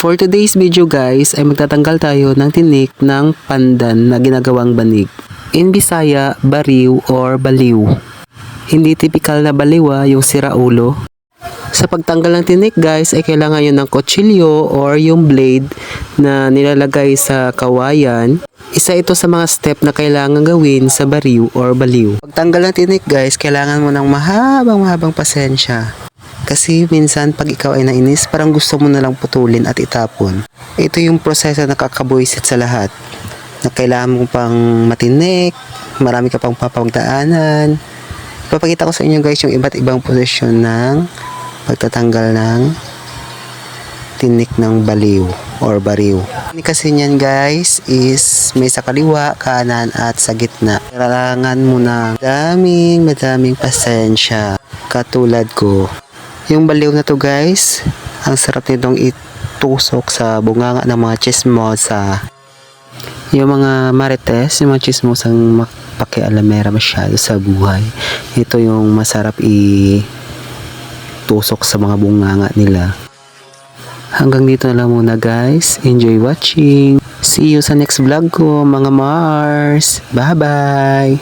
For today's video guys ay magtatanggal tayo ng tinik ng pandan na ginagawang banig. In Bisaya, bariw or baliw. Hindi typical na baliwa yung siraulo. Sa pagtanggal ng tinik guys ay kailangan yun ng kutsilyo or yung blade na nilalagay sa kawayan. Isa ito sa mga step na kailangan gawin sa bariw or baliw. Pagtanggal ng tinik guys, kailangan mo ng mahabang mahabang pasensya. Kasi minsan pag ikaw ay nainis, parang gusto mo na lang putulin at itapon. Ito yung proseso na kakabuisit sa lahat. Na kailangan mo pang matinik, marami ka pang papagdaanan. Papakita ko sa inyo guys yung iba't ibang posisyon ng pagtatanggal ng tinik ng baliw or bariw. Kasi niyan guys is may sa kaliwa, kanan at sa gitna. Kailangan mo ng daming madaming pasensya katulad ko. Yung baliw na to guys, ang sarap nitong itusok sa bunganga ng mga chismosa. Yung mga marites, yung mga chismosang pakialamera masyado sa buhay. Ito yung masarap i tusok sa mga bunganga nila. Hanggang dito na lang muna guys. Enjoy watching. See you sa next vlog ko mga Mars. Bye bye.